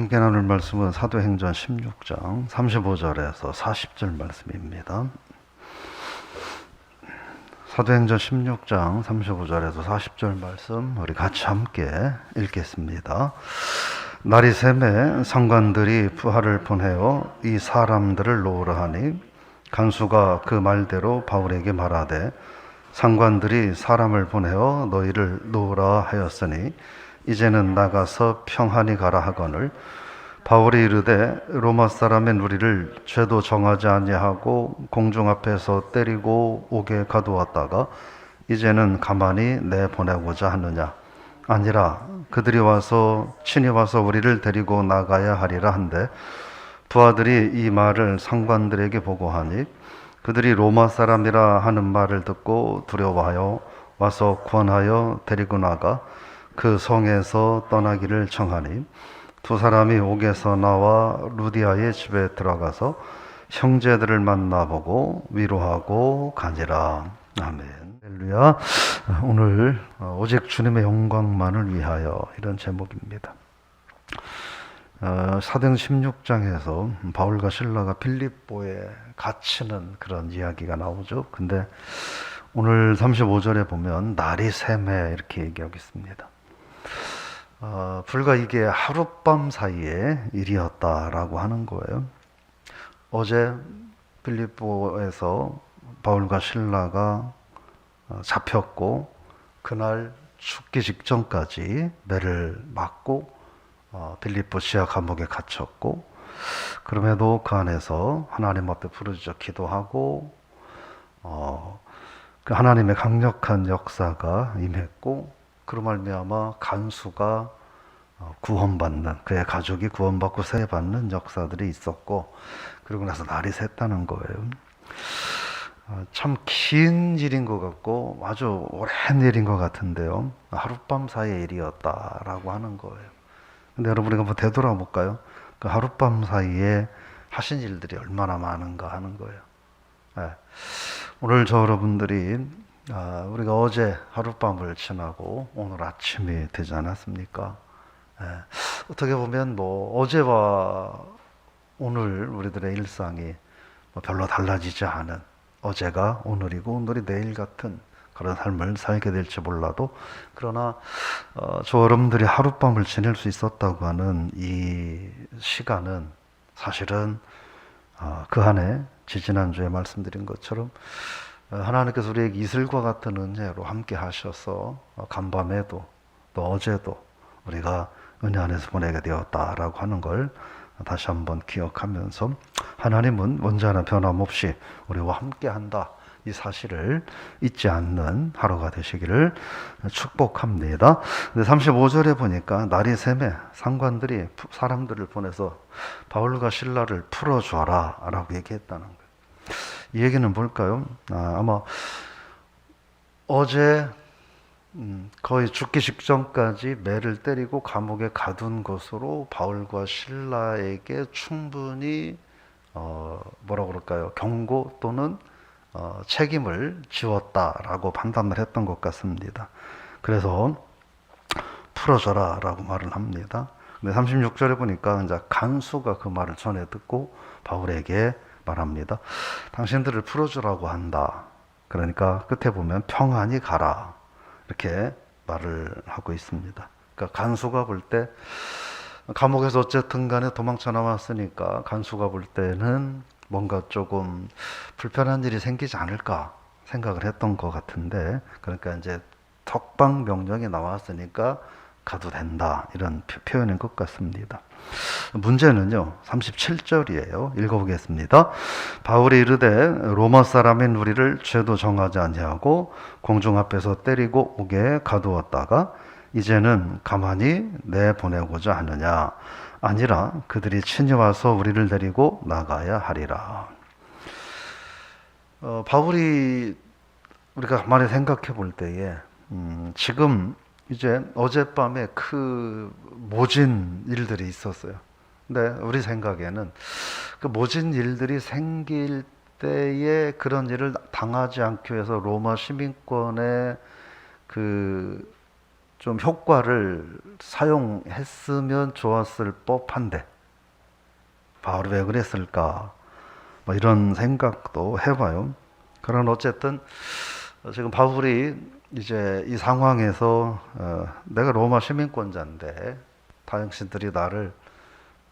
함께 나눌 말씀은 사도행전 16장 35절에서 40절 말씀입니다. 사도행전 16장 35절에서 40절 말씀 우리 같이 함께 읽겠습니다. 날이 샘에 상관들이 부하를 보내어 이 사람들을 놓으라 하니 간수가 그 말대로 바울에게 말하되 상관들이 사람을 보내어 너희를 놓으라 하였으니 이제는 나가서 평안히 가라 하거늘 바울이 이르되 로마 사람의 우리를 죄도 정하지 아니하고 공중 앞에서 때리고 옥에 가두었다가 이제는 가만히 내보내고자 하느냐? 아니라 그들이 와서 친히 와서 우리를 데리고 나가야 하리라 한데 부하들이 이 말을 상관들에게 보고하니 그들이 로마 사람이라 하는 말을 듣고 두려워하여 와서 권하여 데리고 나가 그 성에서 떠나기를 청하니 두 사람이 옥에서 나와 루디아의 집에 들어가서 형제들을 만나보고 위로하고 가니라. 아멘. 할렐루야. 오늘 어, 오직 주님의 영광만을 위하여 이런 제목입니다. 어, 사등 16장에서 바울과 신라가 빌립보에 갇히는 그런 이야기가 나오죠. 근데 오늘 35절에 보면 날이 샘에 이렇게 얘기하고 있습니다 어, 불과 이게 하룻밤 사이의 일이었다라고 하는 거예요. 어제 빌립보에서 바울과 신라가 어, 잡혔고 그날 죽기 직전까지 매를 맞고 어, 빌립보 지하 감옥에 갇혔고 그럼에도 그 안에서 하나님 앞에 부르짖어 기도하고 어, 그 하나님의 강력한 역사가 임했고 그로 말미암아 간수가 어, 구원받는 그의 가족이 구원받고 세 받는 역사들이 있었고 그리고 나서 날이 샜다는 거예요. 어, 참긴 일인 것 같고 아주 오랜 일인 것 같은데요. 하룻밤 사이의 일이었다라고 하는 거예요. 근데 여러분 우리가 한번 되돌아볼까요? 그 하룻밤 사이에 하신 일들이 얼마나 많은가 하는 거예요. 예. 오늘 저 여러분들이 아, 우리가 어제 하룻밤을 지나고 오늘 아침이 되지 않았습니까? 예. 어떻게 보면 뭐 어제와 오늘 우리들의 일상이 뭐 별로 달라지지 않은 어제가 오늘이고 오늘이 내일 같은 그런 삶을 살게 될지 몰라도 그러나 어, 저 여러분들이 하룻밤을 지낼 수 있었다고 하는 이 시간은 사실은 어, 그 안에 지지난주에 말씀드린 것처럼 어, 하나님께서 우리에게 이슬과 같은 은혜로 함께 하셔서 어, 간밤에도 또 어제도 우리가 은혜 안에서 보내게 되었다라고 하는 걸 다시 한번 기억하면서 하나님은 언제나 변함없이 우리와 함께 한다. 이 사실을 잊지 않는 하루가 되시기를 축복합니다. 근데 35절에 보니까 날이 샘에 상관들이 사람들을 보내서 바울과 신라를 풀어줘라 라고 얘기했다는 거예요. 이 얘기는 뭘까요? 아, 아마 어제 음, 거의 죽기 직전까지 매를 때리고 감옥에 가둔 것으로 바울과 신라에게 충분히 어, 뭐라 그럴까요? 경고 또는 어, 책임을 지웠다라고 판단을 했던 것 같습니다. 그래서 풀어줘라라고 말을 합니다. 근데 36절에 보니까 이제 간수가 그 말을 전해 듣고 바울에게 말합니다. 당신들을 풀어주라고 한다. 그러니까 끝에 보면 평안히 가라. 이렇게 말을 하고 있습니다. 그러니까 간수가 볼 때 감옥에서 어쨌든 간에 도망쳐 나왔으니까 간수가 볼 때는 뭔가 조금 불편한 일이 생기지 않을까 생각을 했던 것 같은데 그러니까 이제 석방 명령이 나왔으니까 가도 된다 이런 표현인 것 같습니다. 문제는요 37절이에요. 읽어보겠습니다. 바울이 이르되 로마 사람인 우리를 죄도 정하지 아니하고 공중 앞에서 때리고 옥에 가두었다가 이제는 가만히 내보내고자 하느냐 아니라 그들이 친히 와서 우리를 데리고 나가야 하리라. 어, 바울이 우리가 가만히 생각해 볼 때에 음, 지금 이제 어젯밤에 그 모진 일들이 있었어요. 근데 우리 생각에는 그 모진 일들이 생길 때에 그런 일을 당하지 않기 위해서 로마 시민권의 그 좀 효과를 사용했으면 좋았을 법한데 바울이 왜 그랬을까? 뭐 이런 생각도 해봐요. 그러나 어쨌든 지금 바울이 이제 이 상황에서 어, 내가 로마 시민권자인데 당신들이 나를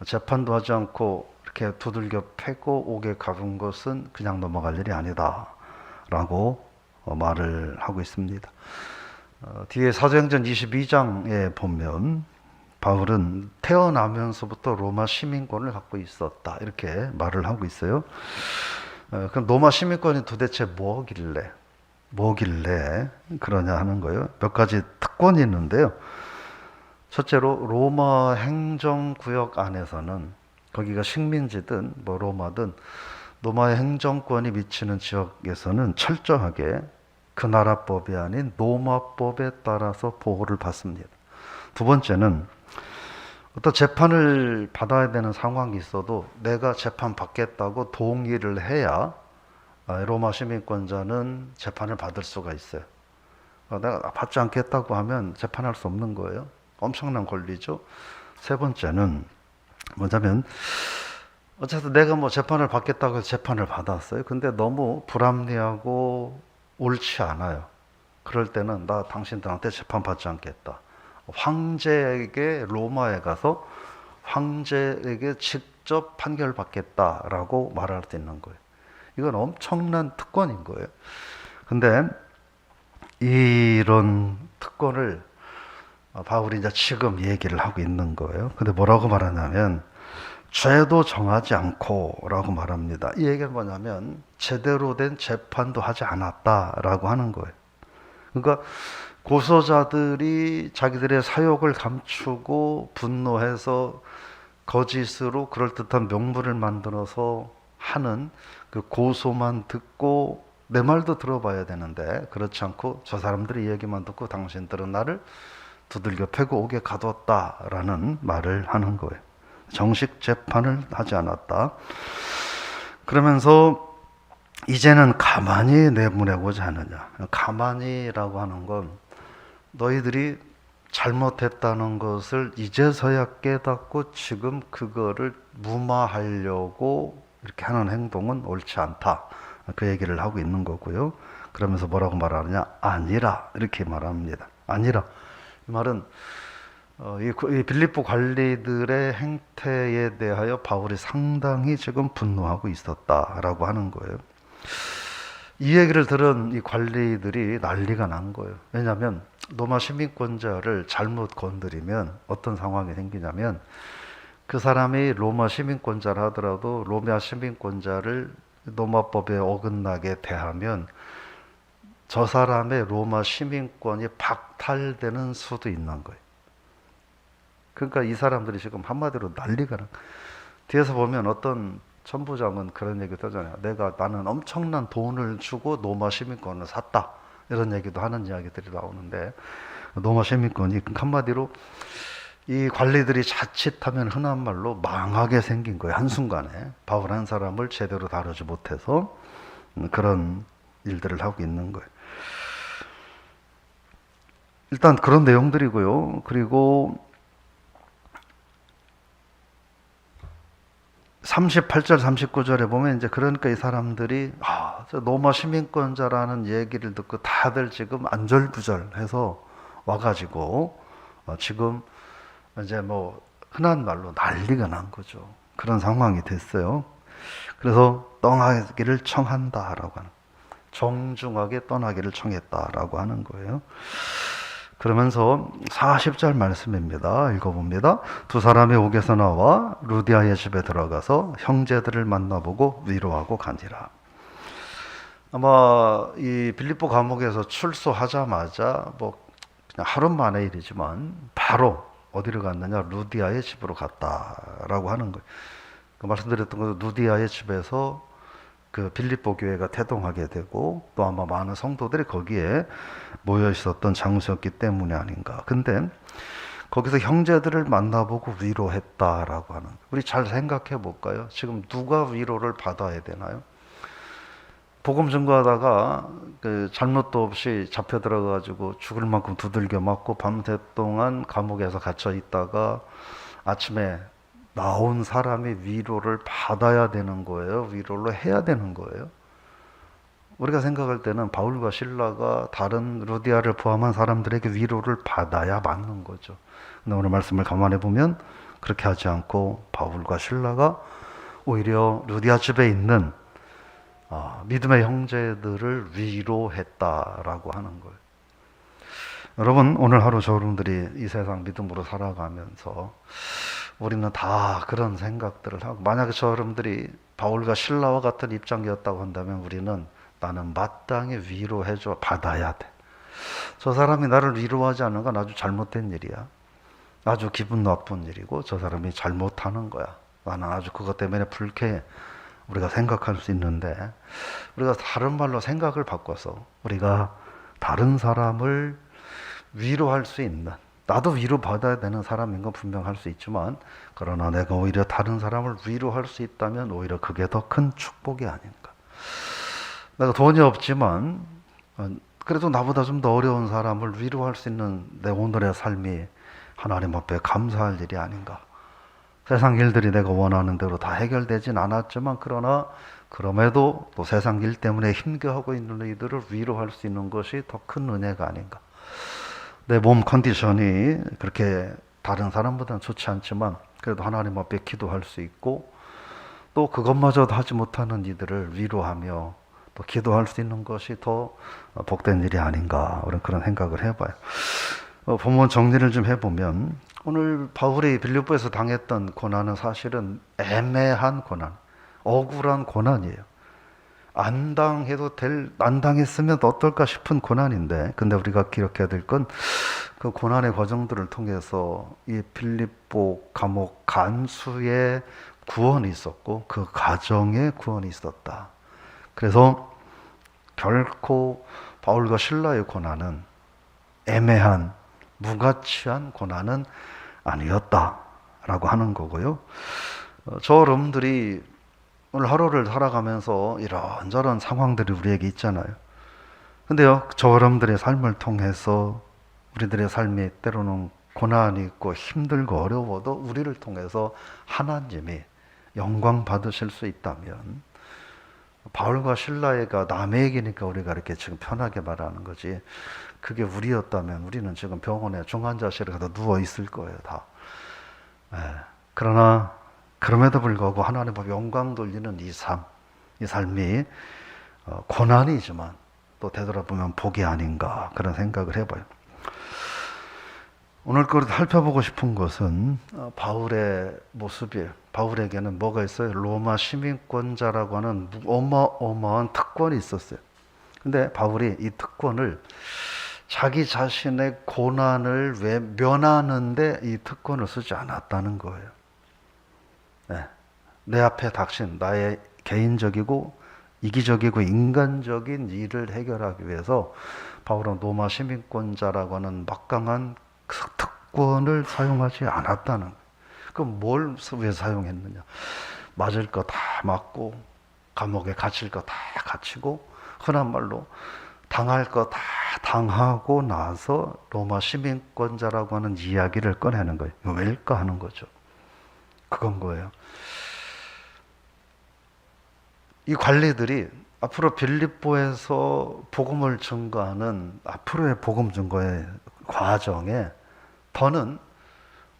재판도 하지 않고 이렇게 두들겨 패고 옥에 가둔 것은 그냥 넘어갈 일이 아니다라고 어, 말을 하고 있습니다. 어, 뒤에 사도행전 22장에 보면 바울은 태어나면서부터 로마 시민권을 갖고 있었다 이렇게 말을 하고 있어요. 어, 그럼 로마 시민권이 도대체 뭐길래 뭐길래 그러냐 하는 거예요. 몇 가지 특권이 있는데요. 첫째로 로마 행정구역 안에서는 거기가 식민지든 뭐 로마든 로마의 행정권이 미치는 지역에서는 철저하게 그 나라 법이 아닌 로마법에 따라서 보호를 받습니다. 두 번째는 어떤 재판을 받아야 되는 상황이 있어도 내가 재판 받겠다고 동의를 해야 아, 로마 시민권자는 재판을 받을 수가 있어요. 어, 내가 받지 않겠다고 하면 재판할 수 없는 거예요. 엄청난 권리죠. 세 번째는 뭐냐면 어쨌든 내가 뭐 재판을 받겠다고 해서 재판을 받았어요. 근데 너무 불합리하고 옳지 않아요. 그럴 때는 나 당신들한테 재판 받지 않겠다. 황제에게 로마에 가서 황제에게 직접 판결 받겠다라고 말할 수 있는 거예요. 이건 엄청난 특권인 거예요. 근데 이런 특권을 바울이 이제 지금 얘기를 하고 있는 거예요. 근데 뭐라고 말하냐면 죄도 정하지 않고라고 말합니다. 이 얘기는 뭐냐면 제대로 된 재판도 하지 않았다라고 하는 거예요. 그러니까 고소자들이 자기들의 사욕을 감추고 분노해서 거짓으로 그럴듯한 명분을 만들어서 하는 그 고소만 듣고 내 말도 들어봐야 되는데 그렇지 않고 저 사람들의 얘기만 듣고 당신들은 나를 두들겨 패고 오게 가뒀다라는 말을 하는 거예요. 정식 재판을 하지 않았다. 그러면서 이제는 가만히 내보내고자 하느냐. 가만히라고 하는 건 너희들이 잘못했다는 것을 이제서야 깨닫고 지금 그거를 무마하려고 이렇게 하는 행동은 옳지 않다. 그 얘기를 하고 있는 거고요. 그러면서 뭐라고 말하느냐? 아니라. 이렇게 말합니다. 아니라. 이 말은 어, 이, 이 빌립보 관리들의 행태에 대하여 바울이 상당히 지금 분노하고 있었다라고 하는 거예요. 이 얘기를 들은 이 관리들이 난리가 난 거예요. 왜냐하면 로마 시민권자를 잘못 건드리면 어떤 상황이 생기냐면 그 사람이 로마 시민권자라 하더라도 로마 시민권자를 로마법에 어긋나게 대하면 저 사람의 로마 시민권이 박탈되는 수도 있는 거예요. 그러니까 이 사람들이 지금 한마디로 난리가 나. 뒤에서 보면 어떤 천부장은 그런 얘기도 하잖아요. 내가 나는 엄청난 돈을 주고 로마 시민권을 샀다. 이런 얘기도 하는 이야기들이 나오는데 로마 시민권이 한마디로 이 관리들이 자칫하면 흔한 말로 망하게 생긴 거예요. 한순간에. 바울 한 사람을 제대로 다루지 못해서 그런 일들을 하고 있는 거예요. 일단 그런 내용들이고요. 그리고 38절 39절에 보면 이제 그러니까 이 사람들이 아, 저 로마 시민권자라는 얘기를 듣고 다들 지금 안절부절해서 와가지고 어, 지금 이제 뭐 흔한 말로 난리가 난 거죠. 그런 상황이 됐어요. 그래서 떠나기를 청한다라고 하는 정중하게 떠나기를 청했다라고 하는 거예요. 그러면서 40절 말씀입니다. 읽어봅니다. 두 사람이 옥에서 나와 루디아의 집에 들어가서 형제들을 만나보고 위로하고 가니라. 아마 이 빌립보 감옥에서 출소하자마자 뭐 그냥 하루 만의 일이지만 바로 어디로 갔느냐 루디아의 집으로 갔다라고 하는 거예요. 그 말씀드렸던 것 루디아의 집에서 그 빌립보 교회가 태동하게 되고 또 아마 많은 성도들이 거기에 모여 있었던 장소였기 때문이 아닌가. 근데 거기서 형제들을 만나보고 위로했다라고 하는. 우리 잘 생각해 볼까요? 지금 누가 위로를 받아야 되나요? 복음 증거하다가 그 잘못도 없이 잡혀 들어가지고 죽을 만큼 두들겨 맞고 밤새 동안 감옥에서 갇혀 있다가 아침에 나온 사람이 위로를 받아야 되는 거예요. 위로를 해야 되는 거예요. 우리가 생각할 때는 바울과 신라가 다른 루디아를 포함한 사람들에게 위로를 받아야 맞는 거죠. 근데 오늘 말씀을 가만해 보면 그렇게 하지 않고 바울과 신라가 오히려 루디아 집에 있는 아, 믿음의 형제들을 위로했다라고 하는 거예요. 여러분 오늘 하루 저분들이 이 세상 믿음으로 살아가면서 우리는 다 그런 생각들을 하고 만약에 저분들이 바울과 신라와 같은 입장이었다고 한다면 우리는 나는 마땅히 위로해줘 받아야 돼. 저 사람이 나를 위로하지 않는 건 아주 잘못된 일이야. 아주 기분 나쁜 일이고 저 사람이 잘못하는 거야. 나는 아주 그것 때문에 불쾌해. 우리가 생각할 수 있는데 우리가 다른 말로 생각을 바꿔서 우리가 다른 사람을 위로할 수 있는 나도 위로받아야 되는 사람인 건 분명할 수 있지만 그러나 내가 오히려 다른 사람을 위로할 수 있다면 오히려 그게 더 큰 축복이 아닌가. 내가 돈이 없지만 어, 그래도 나보다 좀 더 어려운 사람을 위로할 수 있는 내 오늘의 삶이 하나님 앞에 감사할 일이 아닌가. 세상 일들이 내가 원하는 대로 다 해결되진 않았지만 그러나 그럼에도 또 세상 일 때문에 힘겨워하고 있는 이들을 위로할 수 있는 것이 더 큰 은혜가 아닌가. 내 몸 컨디션이 그렇게 다른 사람보다는 좋지 않지만 그래도 하나님 앞에 기도할 수 있고 또 그것마저도 하지 못하는 이들을 위로하며 또 기도할 수 있는 것이 더 복된 일이 아닌가 그런 그런 생각을 해봐요. 어, 본문 정리를 좀 해보면 오늘 바울이 빌립보에서 당했던 고난은 사실은 애매한 고난, 억울한 고난이에요. 안 당해도 될, 안 당했으면 어떨까 싶은 고난인데, 근데 우리가 기억해야 될 건 그 고난의 과정들을 통해서 이 빌립보 감옥 간수의 구원이 있었고, 그 가정에 구원이 있었다. 그래서 결코 바울과 신라의 고난은 애매한 무가치한 고난은 아니었다라고 하는 거고요. 어, 저 여러분들이 오늘 하루를 살아가면서 이런저런 상황들이 우리에게 있잖아요. 근데요, 저 여러분들의 삶을 통해서 우리들의 삶이 때로는 고난이 있고 힘들고 어려워도 우리를 통해서 하나님이 영광 받으실 수 있다면 바울과 신라가 남의 얘기니까 우리가 이렇게 지금 편하게 말하는 거지. 그게 우리였다면 우리는 지금 병원에 중환자실에 가서 누워 있을 거예요, 다. 예. 그러나 그럼에도 불구하고 하나님 앞에 영광 돌리는 이 삶, 이 삶이 어, 고난이지만 또 되돌아보면 복이 아닌가 그런 생각을 해봐요. 오늘 걸 살펴보고 싶은 것은 어, 바울의 모습이에요. 바울에게는 뭐가 있어요? 로마 시민권자라고 하는 어마어마한 특권이 있었어요. 근데 바울이 이 특권을 자기 자신의 고난을 외면하는데 이 특권을 쓰지 않았다는 거예요. 네. 내 앞에 닥친 나의 개인적이고 이기적이고 인간적인 일을 해결하기 위해서 바울은 로마 시민권자라고 하는 막강한 그 특권을 사용하지 않았다는 거예요. 그럼 뭘 왜 사용했느냐? 맞을 거 다 맞고 감옥에 갇힐 거 다 갇히고 흔한 말로 당할 거 다 당하고 나서 로마 시민권자라고 하는 이야기를 꺼내는 거예요. 왜일까 하는 거죠. 그건 거예요. 이 관리들이 앞으로 빌립보에서 복음을 증거하는 앞으로의 복음 증거의 과정에 더는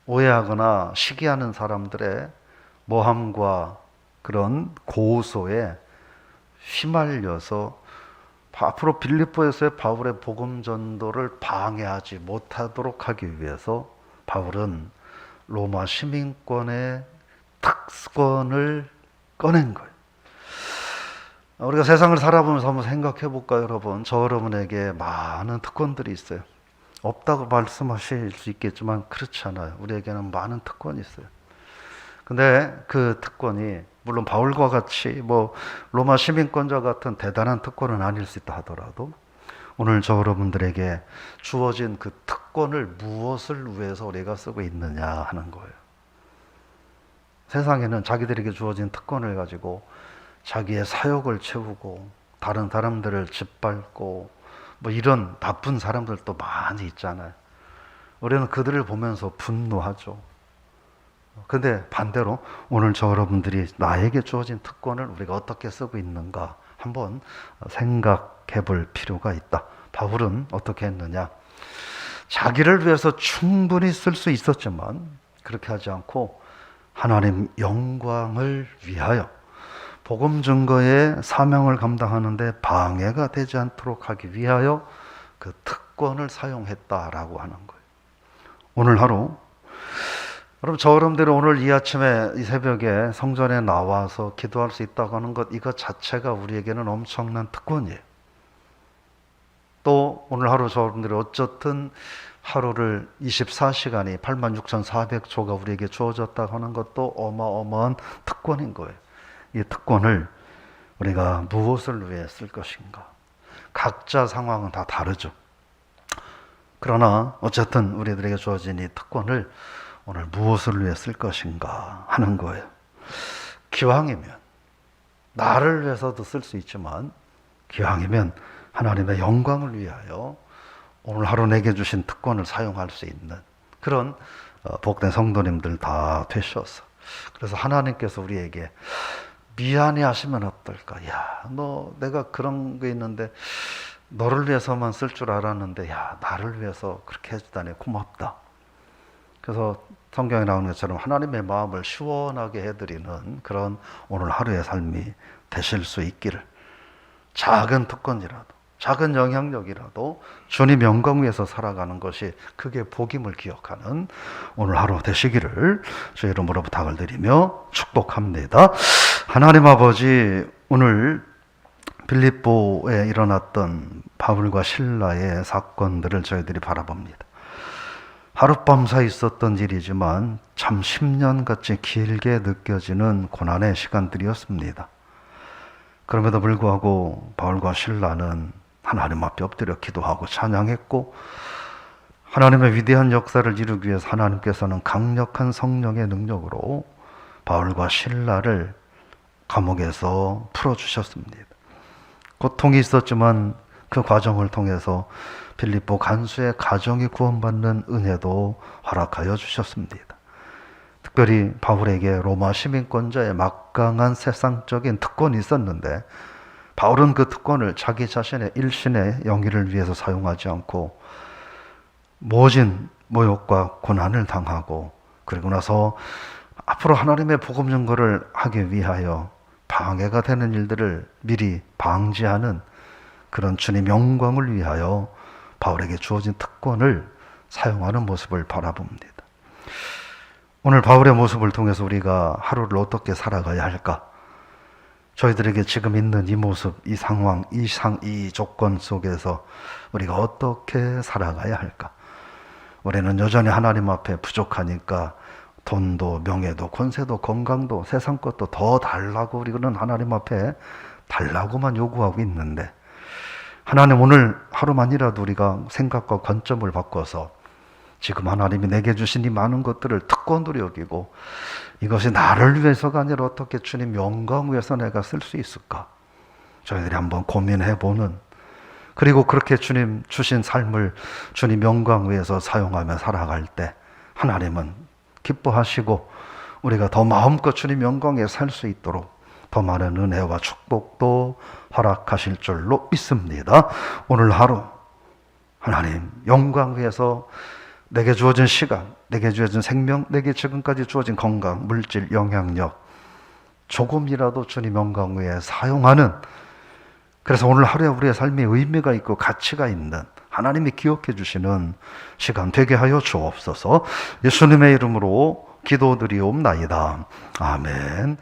오해하거나 시기하는 사람들의 모함과 그런 고소에 휘말려서 앞으로 빌립보에서의 바울의 복음 전도를 방해하지 못하도록 하기 위해서 바울은 로마 시민권의 특권을 꺼낸 거예요. 우리가 세상을 살아보면서 한번 생각해 볼까요, 여러분? 저 여러분에게 많은 특권들이 있어요. 없다고 말씀하실 수 있겠지만 그렇지 않아요. 우리에게는 많은 특권이 있어요. 근데 그 특권이 물론 바울과 같이 뭐 로마 시민권자 같은 대단한 특권은 아닐 수 있다 하더라도 오늘 저 여러분들에게 주어진 그 특권을 무엇을 위해서 우리가 쓰고 있느냐 하는 거예요. 세상에는 자기들에게 주어진 특권을 가지고 자기의 사욕을 채우고 다른 사람들을 짓밟고 뭐 이런 바쁜 사람들도 많이 있잖아요. 우리는 그들을 보면서 분노하죠. 근데 반대로 오늘 저 여러분들이 나에게 주어진 특권을 우리가 어떻게 쓰고 있는가 한번 생각해 볼 필요가 있다. 바울은 어떻게 했느냐? 자기를 위해서 충분히 쓸 수 있었지만 그렇게 하지 않고 하나님 영광을 위하여 복음 증거의 사명을 감당하는데 방해가 되지 않도록 하기 위하여 그 특권을 사용했다라고 하는 거예요. 오늘 하루 여러분 저 여러분들이 오늘 이 아침에 이 새벽에 성전에 나와서 기도할 수 있다고 하는 것 이것 자체가 우리에게는 엄청난 특권이에요. 또 오늘 하루 저 여러분들이 어쨌든 하루를 24시간이 86,400초가 우리에게 주어졌다고 하는 것도 어마어마한 특권인 거예요. 이 특권을 우리가 무엇을 위해 쓸 것인가? 각자 상황은 다 다르죠. 그러나 어쨌든 우리들에게 주어진 이 특권을 오늘 무엇을 위해 쓸 것인가 하는 거예요. 기왕이면 나를 위해서도 쓸 수 있지만 기왕이면 하나님의 영광을 위하여 오늘 하루 내게 주신 특권을 사용할 수 있는 그런 어, 복된 성도님들 다 되셔서 그래서 하나님께서 우리에게 미안해 하시면 어떨까? 야, 너 내가 그런 게 있는데 너를 위해서만 쓸 줄 알았는데 야, 나를 위해서 그렇게 해주다니 고맙다. 그래서 성경에 나오는 것처럼 하나님의 마음을 시원하게 해드리는 그런 오늘 하루의 삶이 되실 수 있기를 작은 특권이라도 작은 영향력이라도 주님 영광 위에서 살아가는 것이 그게 복임을 기억하는 오늘 하루 되시기를 주의 이름으로 부탁을 드리며 축복합니다. 하나님 아버지 오늘 빌립보에 일어났던 바울과 신라의 사건들을 저희들이 바라봅니다. 하룻밤 사이 있었던 일이지만 참 10년 같이 길게 느껴지는 고난의 시간들이었습니다. 그럼에도 불구하고 바울과 신라는 하나님 앞에 엎드려 기도하고 찬양했고 하나님의 위대한 역사를 이루기 위해서 하나님께서는 강력한 성령의 능력으로 바울과 신라를 감옥에서 풀어주셨습니다. 고통이 있었지만 그 과정을 통해서 빌립보 간수의 가정이 구원받는 은혜도 허락하여 주셨습니다. 특별히 바울에게 로마 시민권자의 막강한 세상적인 특권이 있었는데 바울은 그 특권을 자기 자신의 일신의 영위를 위해서 사용하지 않고 모진 모욕과 고난을 당하고 그리고 나서 앞으로 하나님의 복음 전거를 하기 위하여 방해가 되는 일들을 미리 방지하는 그런 주님 영광을 위하여 바울에게 주어진 특권을 사용하는 모습을 바라봅니다. 오늘 바울의 모습을 통해서 우리가 하루를 어떻게 살아가야 할까? 저희들에게 지금 있는 이 모습, 이 상황, 이 상, 이 조건 속에서 우리가 어떻게 살아가야 할까? 우리는 여전히 하나님 앞에 부족하니까 돈도 명예도 권세도 건강도 세상 것도 더 달라고 우리는 하나님 앞에 달라고만 요구하고 있는데 하나님 오늘 하루만이라도 우리가 생각과 관점을 바꿔서 지금 하나님이 내게 주신 이 많은 것들을 특권으로 여기고 이것이 나를 위해서가 아니라 어떻게 주님 영광 위해서 내가 쓸 수 있을까? 저희들이 한번 고민해 보는 그리고 그렇게 주님 주신 삶을 주님 영광 위해서 사용하며 살아갈 때 하나님은 기뻐하시고 우리가 더 마음껏 주님 영광에 살 수 있도록 더 많은 은혜와 축복도 허락하실 줄로 믿습니다. 오늘 하루 하나님 영광 위해서 내게 주어진 시간, 내게 주어진 생명, 내게 지금까지 주어진 건강, 물질, 영향력 조금이라도 주님 영광 위에 사용하는 그래서 오늘 하루에 우리의 삶에 의미가 있고 가치가 있는 하나님이 기억해 주시는 시간 되게 하여 주옵소서. 예수님의 이름으로 기도드리옵나이다. 아멘.